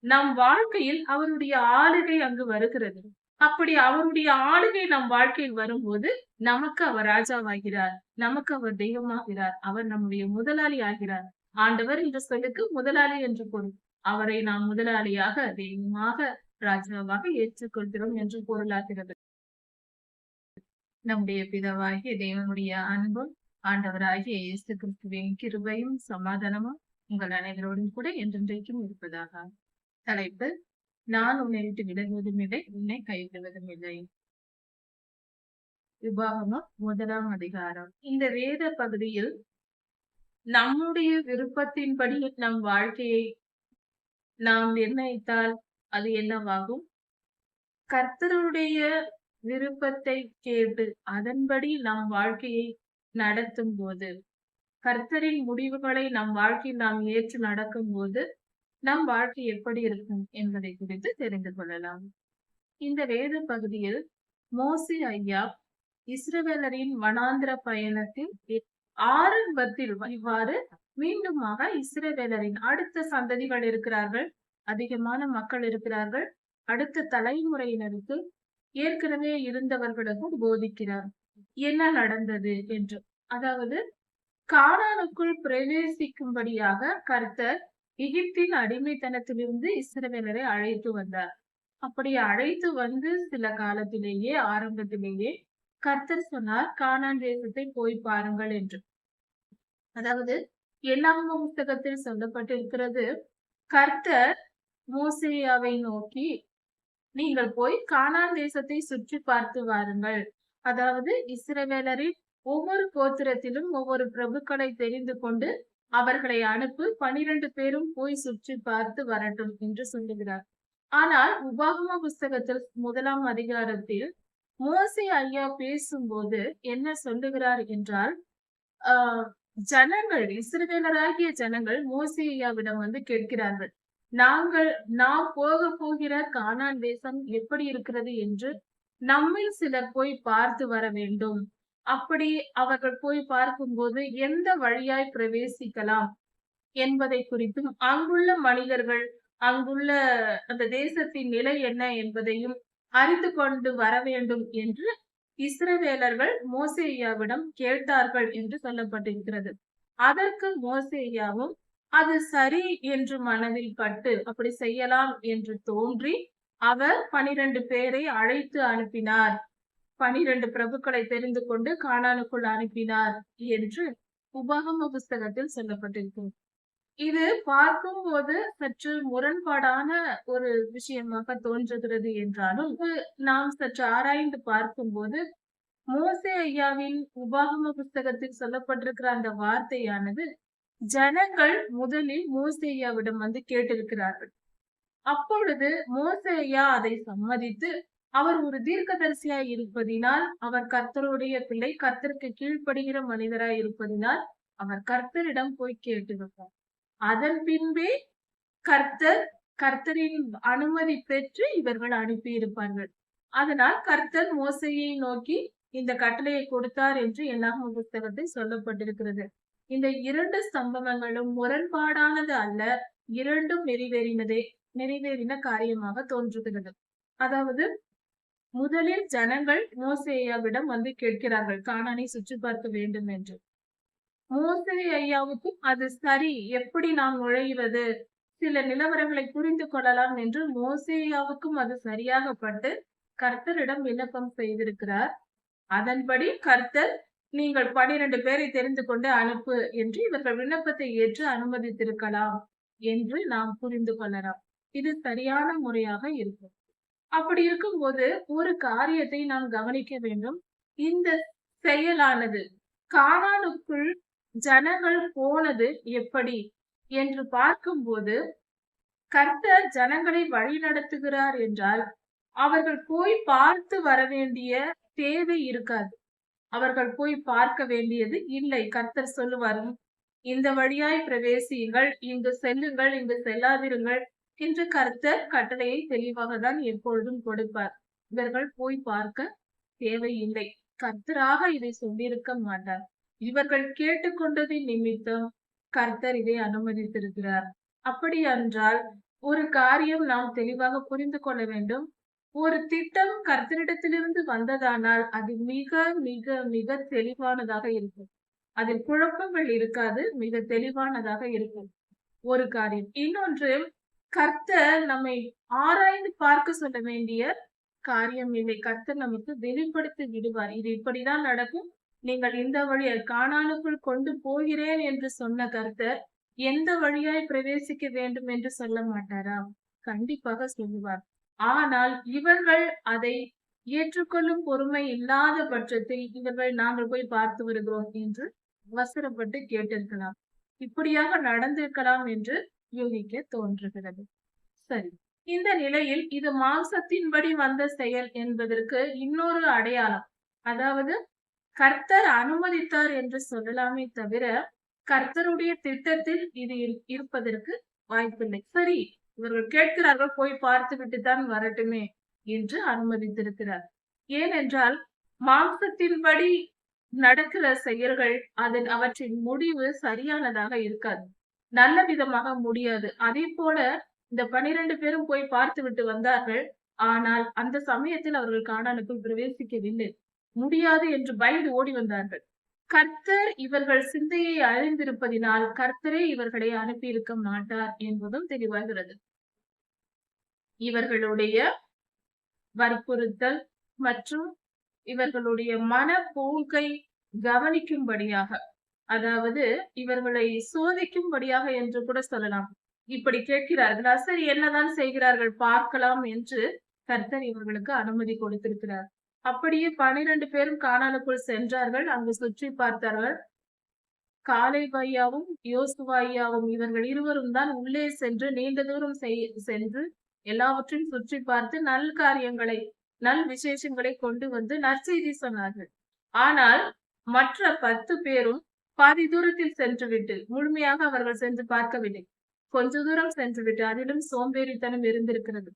நம் வாழ்க்கையில் அவருடைய ஆளுகை அங்கு வருகிறது. அப்படி அவருடைய ஆளுகை நம் வாழ்க்கையில் வரும்போது நமக்கு அவர் ராஜாவாகிறார் நமக்கு அவர் தெய்வமாகிறார் அவர் நம்முடைய முதலாளி ஆகிறார். ஆண்டவர் என்ற சொல்லுக்கு முதலாளி என்று பொருள். அவரை நாம் முதலாளியாக தெய்வமாக ராஜாவாக ஏற்றுக்கொள்கிறோம் என்று பொருளாகிறது. நம்முடைய பிதவாகிய தேவனுடைய அன்பும் ஆண்டவராகிய இயேசு கிறிஸ்துவின் கிருபையும் சமாதானமும் உங்கள் அனைவரோடும் கூட என்றென்றைக்கும் இருப்பதாக தலைப்பு நான் உன்னை விட்டு விலகுவதும் இல்லை உன்னை கைவிடுவதும் இல்லை. விபாகமம் முதலாம் அதிகாரம். இந்த வேத பகுதியில் நம்முடைய விருப்பத்தின்படி நம் வாழ்க்கையை நாம் நிர்ணயித்தால் அது என்னவாகும்? கர்த்தருடைய விருப்பத்தை கேட்டு அதன்படி நாம் வாழ்க்கையை நடத்தும் போது கர்த்தரின் முடிவுகளை நம் வாழ்க்கையில் நாம் ஏற்று நடக்கும் போது நம் வாழ்க்கை எப்படி இருக்கும் என்பதை குறித்து தெரிந்து கொள்ளலாம். இந்த வேத பகுதியில் மோசி ஐயா இஸ்ரவேலரின் வனாந்திர பயணத்தில் ஆரம்பத்தில் இவ்வாறு மீண்டுமாக இஸ்ரவேலரின் அடுத்த சந்ததிகள் இருக்கிறார்கள் அதிகமான மக்கள் இருக்கிறார்கள் அடுத்த தலைமுறையினருக்கு ஏற்கனவே இருந்தவர்களுக்கும் போதிக்கிறார். என்ன நடந்தது என்று அதாவது கானானுக்குள் பிரவேசிக்கும்படியாக கர்த்தர் எகிப்தின் அடிமைத்தனத்திலிருந்து இஸ்ரவேலரை அழைத்து வந்தார். அப்படி அழைத்து வந்து சில காலத்திலேயே ஆரம்பத்திலேயே கர்த்தர் சொன்னார் கானான் தேசத்தை போய் பாருங்கள் என்று. அதாவது எல்லாம் புத்தகத்தில் சொல்லப்பட்டிருக்கிறது கர்த்தர் மோசேயாவை நோக்கி நீங்கள் போய் கானான் தேசத்தை சுற்றி பார்த்து வாருங்கள். அதாவது இஸ்ரவேலரின் ஒவ்வொரு கோத்திரத்திலும் ஒவ்வொரு பிரபுக்களை தெரிந்து கொண்டு அவர்களை அனுப்பு பனிரெண்டு பேரும் போய் சுற்றி பார்த்து வரட்டும் என்று சொல்லுகிறார். ஆனால் உபாகம புஸ்தகத்தில் முதலாம் அதிகாரத்தில் மோசி ஐயா பேசும்போது என்ன சொல்லுகிறார் என்றால் ஆஹ் ஜனங்கள் இஸ்ரவேலராகிய ஜனங்கள் மோசி ஐயாவிடம் வந்து கேட்கிறார்கள். நாங்கள் நாம் போக போகிற கானான் தேசம் எப்படி இருக்கிறது என்று நம்மில் சிலர் போய் பார்த்து வர வேண்டும். அப்படி அவர்கள் போய் பார்க்கும்போது எந்த வழியாய் பிரவேசிக்கலாம் என்பதை குறித்தும் அங்குள்ள மனிதர்கள் அங்குள்ள அந்த தேசத்தின் நிலை என்ன என்பதையும் அறிந்து கொண்டு வர வேண்டும் என்று இஸ்ரவேலர்கள் மோசேயாவிடம் கேட்டார்கள் என்று சொல்லப்பட்டிருக்கிறது. அதற்கு மோசேயாவும் அது சரி என்று மனதில் பட்டு அப்படி செய்யலாம் என்று தோன்றி அவர் பனிரெண்டு பேரை அழைத்து அனுப்பினார். பனிரெண்டு பிரபுக்களை தெரிந்து கொண்டு காணானுக்குள் அனுப்பினார் என்று உபகம புஸ்தகத்தில் சொல்லப்பட்டிருக்கும் இது பார்க்கும்போது சற்று முரண்பாடான ஒரு விஷயமாக தோன்றுகிறது என்றாலும் நாம் சற்று ஆராய்ந்து பார்க்கும்போது மோசே ஐயாவின் உபாகம புஸ்தகத்தில் சொல்லப்பட்டிருக்கிற அந்த வார்த்தையானது ஜனங்கள் முதலில் மோசேயாவிடம் வந்து கேட்டிருக்கிறார்கள். அப்பொழுது மோசே ஐயா அதை சம்மதித்து அவர் ஒரு தீர்க்கதரிசியாய் இருப்பதினால் அவர் கர்த்தருடைய பிள்ளை கர்த்தருக்கு கீழ்ப்படுகிற மனிதராய் இருப்பதினால் அவர் கர்த்தரிடம் போய் கேட்டிருப்பார் அதன் பின்பே கர்த்தர் கர்த்தரின் அனுமதி பெற்று இவர்கள் அனுப்பி இருப்பார்கள் அதனால் கர்த்தர் மோசையை நோக்கி இந்த கட்டளையை கொடுத்தார் என்று என்னாக புத்தகத்தில் சொல்லப்பட்டிருக்கிறது. இந்த இரண்டு சம்பவங்களும் முரண்பாடானது அல்ல இரண்டும் நிறைவேறினதே நிறைவேறின காரியமாக தோன்றுகிறது. அதாவது முதலில் ஜனங்கள் மோசேயாவிடம் வந்து கேட்கிறார்கள் காணானை சுற்றி பார்க்க வேண்டும் என்று. மோசே ஐயாவுக்கும் அது சரி எப்படி நாம் நுழைவது சில நிலவரங்களை புரிந்து கொள்ளலாம் என்று மோசேயாவுக்கும் அது சரியாகப்பட்டு கர்த்தரிடம் விண்ணப்பம் செய்திருக்கிறார். அதன்படி கர்த்தர் நீங்கள் பனிரெண்டு பேரை தெரிந்து கொண்டு அனுப்பு என்று இவர்கள் விண்ணப்பத்தை ஏற்று அனுமதித்திருக்கலாம் என்று நாம் புரிந்து கொள்ளலாம். இது சரியான முறையாக இருக்கும். அப்படி இருக்கும்போது ஒரு காரியத்தை நாம் கவனிக்க வேண்டும். இந்த செயலானது கானானுக்குள் ஜனங்கள் போனது எப்படி? என்று பார்க்கும்போது கர்த்தர் ஜனங்களை வழி நடத்துகிறார் என்றால் அவர்கள் போய் பார்த்து வர வேண்டிய தேவை இருக்காது. அவர்கள் போய் பார்க்க வேண்டியது இல்லை. கர்த்தர் சொல்லுவார் இந்த வழியாய் பிரவேசியுங்கள் இங்கு செல்லுங்கள் இங்கு செல்லாதிருங்கள் என்று கர்த்தர் கட்டளையை தெளிவாக தான் எப்பொழுதும் கொடுப்பார். இவர்கள் போய் பார்க்க தேவையில்லை. கர்த்தராக இதை சொல்லியிருக்க மாட்டார். இவர்கள் கேட்டுக்கொண்டதின் நிமித்தம் கர்த்தர் இதை அனுமதித்திருக்கிறார். அப்படி என்றால் ஒரு காரியம் நாம் தெளிவாக புரிந்து கொள்ள வேண்டும். ஒரு திட்டம் கர்த்தரிடத்திலிருந்து வந்ததானால் அது மிக மிக மிக தெளிவானதாக இருக்கும். அதில் குழப்பங்கள் இருக்காது மிக தெளிவானதாக இருக்கும். ஒரு காரியம். இன்னொன்று கர்த்தர் நம்மை ஆராய்ந்து பார்க்க சொல்ல வேண்டிய காரியம் இல்லை. கர்த்தர் நமக்கு வெளிப்படுத்தி விடுவார். இது இப்படிதான் நடக்கும். நீங்கள் இந்த வழியை காணானுக்குள் கொண்டு போகிறேன் என்று சொன்ன கர்த்தர் எந்த வழியாய் பிரவேசிக்க வேண்டும் என்று சொல்ல மாட்டாரா? கண்டிப்பாக சொல்லுவார். ஆனால் இவர்கள் அதை ஏற்றுக்கொள்ளும் பொறுமை இல்லாத பட்சத்தில் இவர்கள் நாங்கள் போய் பார்த்து வருகிறோம் என்று அவசரப்பட்டு கேட்டிருக்கலாம். இப்படியாக நடந்திருக்கலாம் என்று யூகிக்க தோன்றுகிறது. சரி. இந்த நிலையில் இது மாம்சத்தின்படி வந்த செயல் என்பதற்கு இன்னொரு அடையாளம். அதாவது கர்த்தர் அனுமதித்தார் என்று சொல்லலாமே தவிர கர்த்தருடைய திட்டத்தில் இது இரு- இருப்பதற்கு வாய்ப்பில்லை. சரி இவர்கள் கேட்கிறார்கள் போய் பார்த்து விட்டு தான் வரட்டுமே என்று அனுமதித்திருக்கிறார். ஏனென்றால் மாம்சத்தின்படி நடக்கிற செயல்கள் அதன் அவற்றின் முடிவு சரியானதாக இருக்காது. நல்ல விதமாக முடியாது. அதே போல இந்த பனிரெண்டு பேரும் போய் பார்த்து விட்டு வந்தார்கள். ஆனால் அந்த சமயத்தில் அவர்கள் காணானுக்குள் பிரவேசிக்கவில்லை. முடியாது என்று பயந்து ஓடி வந்தார்கள். கர்த்தர் இவர்கள் சிந்தையை அறிந்திருப்பதினால் கர்த்தரே இவர்களை அனுப்பியிருக்க மாட்டார் என்பதும் தெளிவாகிறது இவர்களுடைய வற்புறுத்தல் மற்றும் இவர்களுடைய மன போக்கை கவனிக்கும்படியாக அதாவது இவர்களை சோதிக்கும்படியாக என்று கூட சொல்லலாம். இப்படி கேட்கிறார்கள் சரி என்னதான் செய்கிறார்கள் பார்க்கலாம் என்று கர்த்தர் இவர்களுக்கு அனுமதி கொடுத்திருக்கிறார். அப்படியே பனிரெண்டு பேரும் காணாலுக்குள் சென்றார்கள். அங்கு சுற்றி பார்த்தார்கள். காலை பையாவும் யோசுவாயாவும் இவர்கள் இருவரும் தான் உள்ளே சென்று நீண்ட தூரம் செய்- சென்று எல்லாவற்றையும் சுற்றி பார்த்து நல் காரியங்களை நல் விசேஷங்களை கொண்டு வந்து நற்செய்தி சொன்னார்கள். ஆனால் மற்ற பத்து பேரும் பாதி தூரத்தில் சென்றுவிட்டு முழுமையாக அவர்கள் சென்று பார்க்கவில்லை. கொஞ்ச தூரம் சென்று விட்டு அதிலும் சோம்பேறித்தனம் இருந்திருக்கிறது.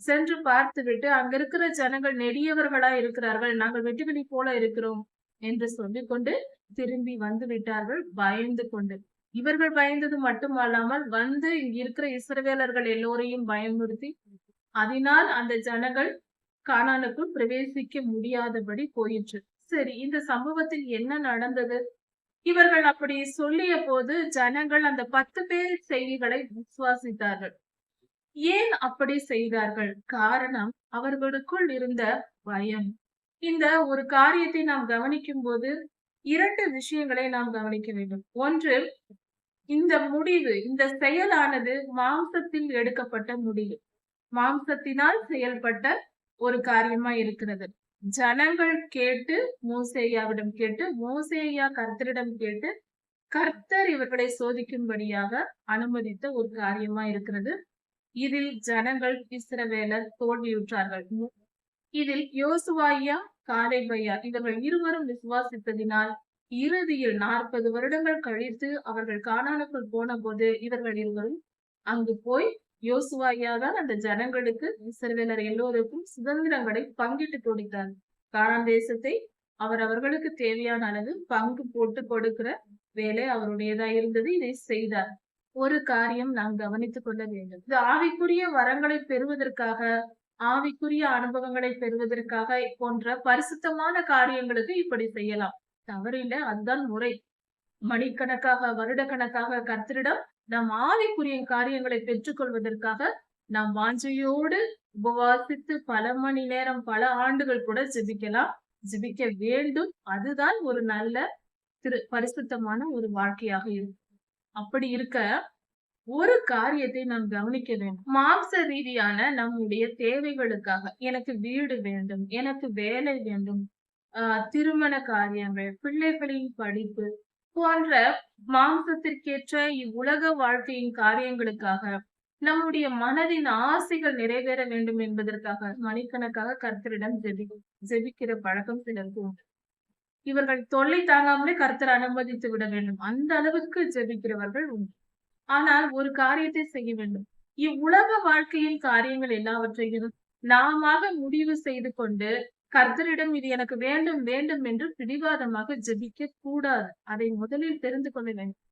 சென்று பார்த்துவிட்டு அங்கிருக்கிற ஜனங்கள் நெடியவர்களா இருக்கிறார்கள் நாங்கள் வெட்டுக்கிளி போல இருக்கிறோம் என்று சொல்லிக் கொண்டு திரும்பி வந்து விட்டார்கள் பயந்து கொண்டு. இவர்கள் பயந்தது மட்டுமல்லாமல் வந்து இருக்கிற இஸ்ரவேலர்கள் எல்லோரையும் பயமுறுத்தி அதனால் அந்த ஜனங்கள் கானானுக்குள் பிரவேசிக்க முடியாதபடி போயிற்று. சரி இந்த சம்பவத்தில் என்ன நடந்தது? இவர்கள் அப்படி சொல்லிய போது ஜனங்கள் அந்த பத்து பேர் செய்திகளை விசுவாசித்தார்கள். ஏன் அப்படி செய்தார்கள்? காரணம் அவர்களுக்குள் இருந்த பயம். இந்த ஒரு காரியத்தை நாம் கவனிக்கும் போது இரண்டு விஷயங்களை நாம் கவனிக்க வேண்டும். ஒன்று இந்த முடிவு இந்த செயலானது மாம்சத்தில் எடுக்கப்பட்ட முடிவு. மாம்சத்தினால் செயல்பட்ட ஒரு காரியமா இருக்கிறது. ஜனங்கள் கேட்டு மூசேயாவிடம் கேட்டு மோசேயா கர்த்தரிடம் கேட்டு கர்த்தர் இவர்களை சோதிக்கும்படியாக அனுமதித்த ஒரு காரியமா இருக்கிறது. இதில் ஜனங்கள் இஸ்ரவேலர் தோல்வியுற்றார்கள். இதில் யோசுவாயா காலேபையா இவர்கள் இருவரும் விசுவாசித்ததினால் இறுதியில் நாற்பது வருடங்கள் கழித்து அவர்கள் கானானுக்குள் போன போது இவர்கள் இருவரும் அங்கு போய் யோசுவாயா தான் அந்த ஜனங்களுக்கு இஸ்ரவேலர் எல்லோருக்கும் சுதந்திரங்களை பங்கிட்டு கொடுத்தார். கானான் தேசத்தை அவர் அவர்களுக்கு தேவையான அளவு பங்கு போட்டு கொடுக்கிற வேலை அவருடையதா இருந்தது. இதை செய்தார். ஒரு காரியம் நாம் கவனித்துக் கொள்ள வேண்டும். இது ஆவிக்குரிய வரங்களை பெறுவதற்காக ஆவிக்குரிய அனுபவங்களை பெறுவதற்காக போன்ற பரிசுத்தமான காரியங்களுக்கு இப்படி செய்யலாம். தவறில்ல. அதுதான் முறை. மணிக்கணக்காக வருடக்கணக்காக கர்த்தரிடம் நம் ஆவிக்குரிய காரியங்களை பெற்றுக்கொள்வதற்காக நாம் வாஞ்சையோடு உபவாசித்து பல மணி நேரம் பல ஆண்டுகள் கூட ஜெபிக்கலாம். ஜெபிக்க வேண்டும். அதுதான் ஒரு நல்ல திரு பரிசுத்தமான ஒரு வாழ்க்கையாக இருக்கும் அப்படி இருக்க ஒரு காரியத்தை நாம் கவனிக்க வேண்டும். மாம்ச ரீதியான நம்முடைய தேவைகளுக்காக எனக்கு வீடு வேண்டும் எனக்கு வேலை வேண்டும் ஆஹ் திருமண காரியங்கள் பிள்ளைகளின் படிப்பு போன்ற மாம்சத்திற்கேற்ற இவ்வுலக வாழ்க்கையின் காரியங்களுக்காக நம்முடைய மனதின் ஆசைகள் நிறைவேற வேண்டும் என்பதற்காக மணிக்கணக்காக கர்த்தரிடம் ஜெபி ஜெபிக்கிற பழக்கம் சிலருக்கு உண்டு. இவர்கள் தொல்லை தாங்காமலே கர்த்தர் அனுமதித்து விட வேண்டும். அந்த அளவுக்கு ஜெபிக்கிறவர்கள் உண்டு. ஆனால் ஒரு காரியத்தை செய்ய வேண்டும். இவ்வுலக வாழ்க்கையின் காரியங்கள் எல்லாவற்றையும் நாம முடிவு செய்து கொண்டு கர்த்தரிடம் இது எனக்கு வேண்டும் வேண்டும் என்று பிடிவாதமாக ஜெபிக்க கூடாது. அதை முதலில் தெரிந்து கொள்ள வேண்டும்.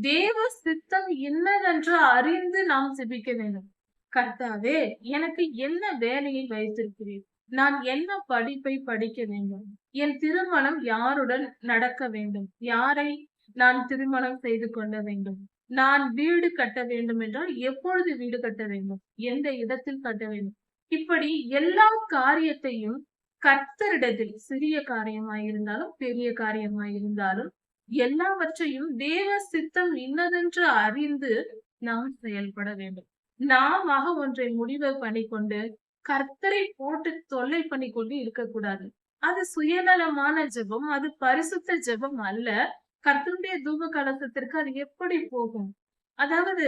தேவ சித்தம் என்னதென்று அறிந்து நாம் ஜெபிக்க வேண்டும். கர்த்தாவே எனக்கு என்ன வேலையை வைத்திருக்கிறீர்? நான் என்ன படிப்பை படிக்க வேண்டும்? என் திருமணம் யாருடன் நடக்க வேண்டும்? யாரை நான் திருமணம் செய்து கொள்ள வேண்டும்? நான் வீடு கட்ட வேண்டும் என்றால் எப்பொழுது வீடு கட்ட வேண்டும்? எந்த இடத்தில் கட்ட வேண்டும்? இப்படி எல்லா காரியத்தையும் கர்த்தரிடத்தில் சிறிய காரியமாயிருந்தாலும் பெரிய காரியமாயிருந்தாலும் எல்லாவற்றையும் தேவ சித்தம் இன்னதென்று அறிந்து நாம் செயல்பட வேண்டும். நாமாக ஒன்றை முடிவு பண்ணிக்கொண்டு கர்த்தரை போட்டு தொல்லை பண்ணி கொண்டு இருக்கக்கூடாது. அது சுயநலமான ஜெபம் அது பரிசுத்த ஜெபம் அல்ல. கர்த்தருடைய தூப கலசத்திற்கு அது எப்படி போகும்? அதாவது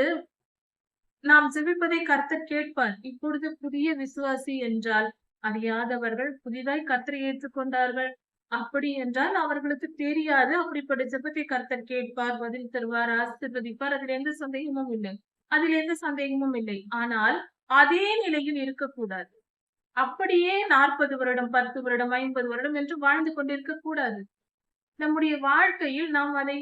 நாம் ஜெபிப்பதை கர்த்தர் கேட்பார். இப்பொழுது புதிய விசுவாசி என்றால் அறியாதவர்கள் புதிதாய் கத்தரை ஏற்றுக்கொண்டார்கள். அப்படி என்றால் அவர்களுக்கு தெரியாது. அப்படிப்பட்ட ஜபத்தை கர்த்தர் கேட்பார் பதில் தருவார் ஆசிர்வதிப்பார். அதுல எந்த சந்தேகமும் இல்லை. அதில் எந்த சந்தேகமும் இல்லை. ஆனால் அதே நிலையில் இருக்கக்கூடாது. அப்படியே நாற்பது வருடம் பத்து வருடம் ஐம்பது வருடம் என்று வாழ்ந்து கொண்டிருக்க கூடாது நம்முடைய வாழ்க்கையில் நாம் அதை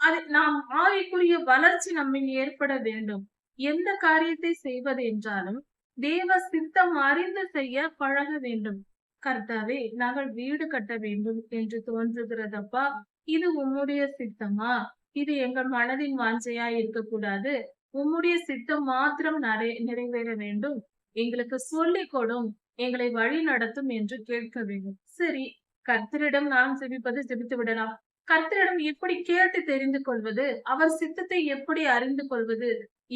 அது நாம் ஆவிக்குரிய வளர்ச்சி நம்மில் ஏற்பட வேண்டும். எந்த காரியத்தை செய்வது என்றாலும் தேவ சித்தம் அறிந்து செய்ய பழக வேண்டும். கர்த்தாவே நாங்கள் வீடு கட்ட வேண்டும் என்று தோன்றுகிறதப்பா இது உம்முடைய சித்தமா? இது எங்கள் மனதின் வாஞ்சையா இருக்கக்கூடாது. உம்முடைய சித்தம் மாத்திரம் நிறை நிறைவேற வேண்டும். எங்களுக்கு சொல்லிக் கொடும் எங்களை வழி நடத்தும் என்று கேட்க வேண்டும். சரி கர்த்தரிடம் நாம் ஜெபிப்பது ஜெபித்து விடலாம். கர்த்தரிடம் எப்படி கேட்டு தெரிந்து கொள்வது? அவர் சித்தத்தை எப்படி அறிந்து கொள்வது?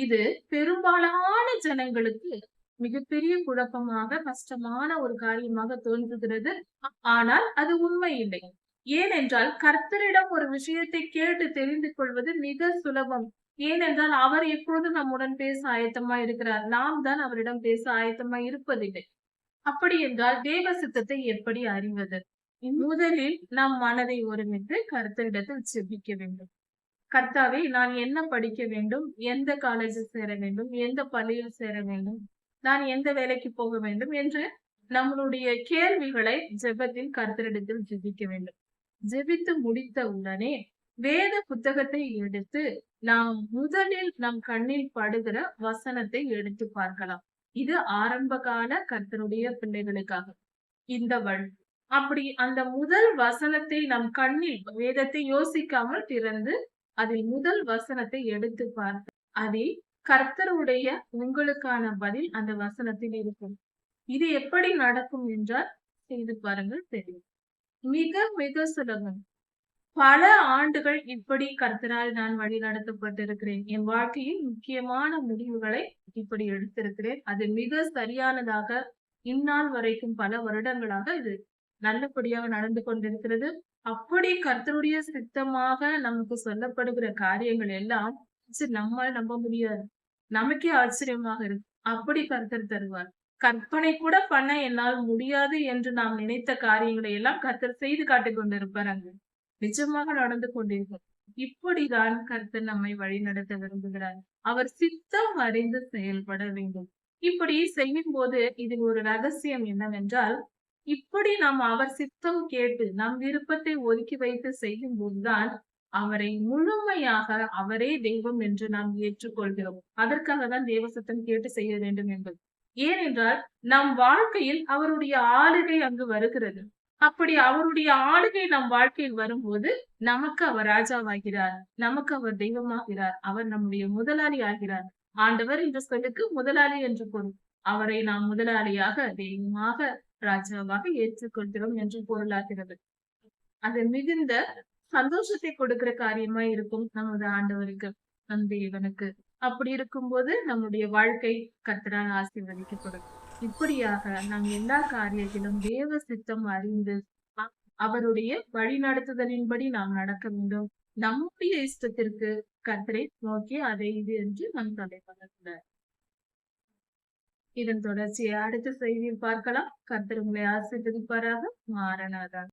இது பெரும்பாலான ஜனங்களுக்கு மிகப்பெரிய குழப்பமாக கஷ்டமான ஒரு காரியமாக தோன்றுகிறது. ஆனால் அது உண்மை இல்லை ஏனென்றால் கர்த்தரிடம் ஒரு விஷயத்தை கேட்டு தெரிந்து கொள்வது மிக சுலபம். ஏனென்றால் அவர் எப்பொழுதும் நம்முடன் பேச ஆயத்தமா இருக்கிறார்? நாம் தான் அவரிடம் பேச ஆயத்தமா இருப்பதில்லை. அப்படி என்றால் தேவ சித்தத்தை எப்படி அறிவது? முதலில் நம் மனதை ஒருமித்து கர்த்தரிடத்தில் செபிக்க வேண்டும். கர்த்தாவே நான் என்ன படிக்க வேண்டும்? எந்த காலேஜில் சேர வேண்டும்? எந்த பள்ளியில் சேர வேண்டும்? நான் எந்த வேலைக்கு போக வேண்டும் என்று நம்மளுடைய கேள்விகளை ஜெபத்தில் கர்த்தரிடத்தில் ஜெபிக்க வேண்டும். ஜெபித்து முடித்த உடனே வேத புத்தகத்தை எடுத்து நாம் முதலில் நம் கண்ணில் படுகிற வசனத்தை எடுத்து பார்க்கலாம். இது ஆரம்ப கால பிள்ளைகளுக்காக. இந்த வழி. அப்படி அந்த முதல் வசனத்தை நம் கண்ணில் வேதத்தை யோசிக்காமல் திறந்து அதில் முதல் வசனத்தை எடுத்து பார்த்து அதை கர்த்தருடைய உங்களுக்கான பதில் அந்த வசனத்தில் இருக்கும். இது எப்படி நடக்கும் என்றால் செய்து பாருங்கள் தெரியும். மிக மிக சுலபம். பல ஆண்டுகள் இப்படி கர்த்தரால் நான் வழி நடத்தப்பட்டிருக்கிறேன். என் வாழ்க்கையில் முக்கியமான முடிவுகளை இப்படி எடுத்திருக்கிறேன். அது மிக சரியானதாக இந்நாள் வரைக்கும் பல வருடங்களாக இது நல்லபடியாக நடந்து கொண்டிருக்கிறது. அப்படி கர்த்தருடைய சித்தமாக நமக்கு சொல்லப்படுகிற காரியங்கள் எல்லாம் சரி நம்மால் நம்ப முடியாது. நமக்கே ஆச்சரியமாக இருக்கு. அப்படி கர்த்தர் தருவார். கற்பனை கூட பண்ண என்னால் முடியாது என்று நாம் நினைத்த காரியங்களை எல்லாம் கர்த்தர் செய்து காட்டிக் கொண்டிருப்பார் அங்கு. நிஜமாக நடந்து கொண்டிருக்கும் இப்படிதான் கர்த்தர் நம்மை வழி நடத்த விரும்புகிறார். அவர் சித்தம் அறிந்து செயல்பட வேண்டும். இப்படி செய்யும் போது இதில் ஒரு ரகசியம் என்னவென்றால் இப்படி நாம் அவர் சித்தம் கேட்டு நம் விருப்பத்தை ஒதுக்கி வைத்து செய்யும் போதுதான் அவரை முழுமையாக அவரே தெய்வம் என்று நாம் ஏற்றுக்கொள்கிறோம். அதற்காக தான் தேவசத்தம் கேட்டு செய்ய வேண்டும் என்பது. ஏனென்றால் நம் வாழ்க்கையில் அவருடைய ஆளுகை அங்கு வருகிறது. அப்படி அவருடைய ஆளுகை நம் வாழ்க்கையில் வரும்போது நமக்கு அவர் ராஜாவாகிறார் நமக்கு அவர் தெய்வமாகிறார் அவர் நம்முடைய முதலாளி ஆகிறார். ஆண்டவர் என்ற சொல்லுக்கு முதலாளி என்று பொருள். அவரை நாம் முதலாளியாக தெய்வமாக ராஜாவாக ஏற்றுக்கொள்கிறோம் என்று பொருளாகிறது. அது மிகுந்த சந்தோஷத்தை கொடுக்கிற காரியமா இருக்கும் நமது ஆண்டவருக்கு. அந்த இவனுக்கு. அப்படி இருக்கும்போது நம்முடைய வாழ்க்கை கத்தரால் ஆசீர்வதிக்கப்படும். இப்படியாக நாம் எல்லா காரியத்திலும் தேவ சித்தம் அறிந்து அவருடைய வழிநடத்துதலின்படி நாம் நடக்க வேண்டும். நம்முடைய இஷ்டத்திற்கு கர்த்தரை நோக்கி அதை இது என்று நம் தலை இதன் தொடர்ச்சியை அடுத்த செய்தியில் பார்க்கலாம். கர்த்தர் உங்களை ஆசீர்வதிப்பாராக. மாறனாதான்